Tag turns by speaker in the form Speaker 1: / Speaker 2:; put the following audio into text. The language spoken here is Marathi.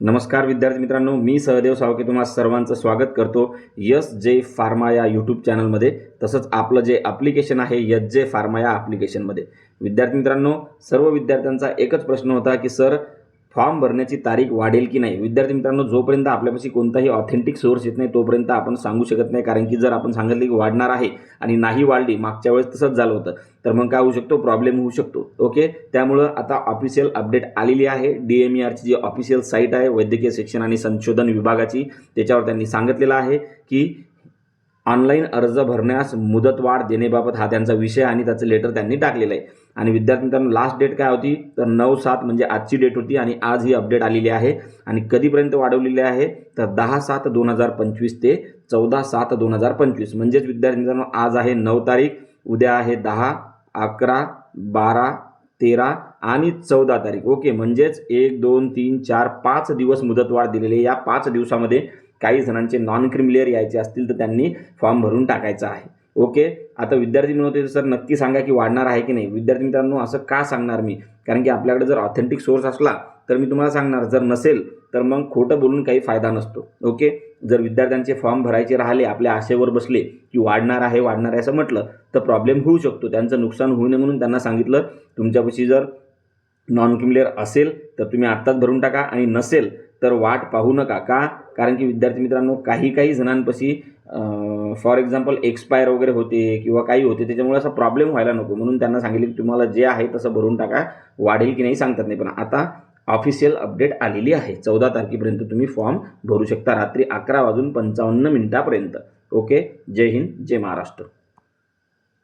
Speaker 1: नमस्कार विद्यार्थी मित्रांनो मी सहदेव सावके तुम्हा सर्वांचं स्वागत करतो. यस जे फार्मा या यूट्यूब चॅनलमध्ये तसंच आपलं जे ॲप्लिकेशन आहे यस जे फार्मा या ॲप्लिकेशनमध्ये विद्यार्थी मित्रांनो सर्व विद्यार्थ्यांचा एकच प्रश्न होता की सर फॉर्म भरण्याची तारीख वाढेल की नाही? विद्यार्थी मित्रांनो जोपर्यंत आपल्यापाशी कोणताही ऑथेंटिक सोर्स येत नाही तोपर्यंत आपण सांगू शकत नाही. कारण की जर आपण सांगितलं की वाढणार आहे आणि नाही वाढली मागच्या वेळेस तसंच झालं होतं तर मग काय होऊ शकतो? प्रॉब्लेम होऊ शकतो. ओके? त्यामुळं आता ऑफिशियल अपडेट आलेली आहे. डी एम ई आरची जी ऑफिशियल साईट आहे वैद्यकीय शिक्षण आणि संशोधन विभागाची त्याच्यावर त्यांनी सांगितलेलं आहे की ऑनलाईन अर्ज भरण्यास मुदतवाढ देण्याबाबत हा त्यांचा विषय आणि त्याचं लेटर त्यांनी टाकलेलं आहे. आणि विद्यार्थी मित्रांनो लास्ट डेट काय होती? तर नऊ सात म्हणजे आजची डेट होती आणि आज ही अपडेट आलेली आहे. आणि कधीपर्यंत वाढवलेली आहे? तर दहा सात दोन हजार पंचवीस ते चौदा सात दोन हजार पंचवीस. म्हणजेच विद्यार्थी मित्रांनो आज आहे नऊ तारीख उद्या आहे दहा अकरा बारा तेरा आणि चौदा तारीख. ओके म्हणजेच एक दोन तीन चार पाच दिवस मुदतवाढ दिलेली या पाच दिवसामध्ये काही जणांचे नॉन क्रिमिलेअर यायचे असतील तर त्यांनी फॉर्म भरून टाकायचा आहे. ओके आता विद्यार्थी मिळवते सर नक्की सांगा की वाढणार आहे की नाही. विद्यार्थी मित्रांनो असं का सांगणार मी? कारण की आपल्याकडे जर ऑथेंटिक सोर्स असला तर मी तुम्हाला सांगणार जर नसेल तर मग खोटं बोलून काही फायदा नसतो. ओके जर विद्यार्थ्यांचे फॉर्म भरायचे राहिले आपल्या आशेवर बसले की वाढणार आहे वाढणार आहे असं म्हटलं तर प्रॉब्लेम होऊ शकतो. त्यांचं नुकसान होऊ नये म्हणून त्यांना सांगितलं. तुमच्यापाशी जर नॉन क्रिमिलियर असेल तर तुम्ही आत्ताच भरून टाका. आणि नसेल तर वाट पाहू नका. का? कारण की विद्यार्थी मित्रांनो काही काही जणांपाशी फॉर एक्झाम्पल एक्सपायर वगैरे होते किंवा काही होते त्याच्यामुळे असा प्रॉब्लेम व्हायला नको. म्हणून त्यांना सांगितले की तुम्हाला जे आहे तसं भरून टाका. वाढेल की नाही सांगतात नाही. पण आता ऑफिशियल अपडेट आलेली आहे. चौदा तारखेपर्यंत तुम्ही फॉर्म भरू शकता. रात्री अकरा वाजून पंचावन्न मिनिटापर्यंत. ओके जय हिंद जय महाराष्ट्र.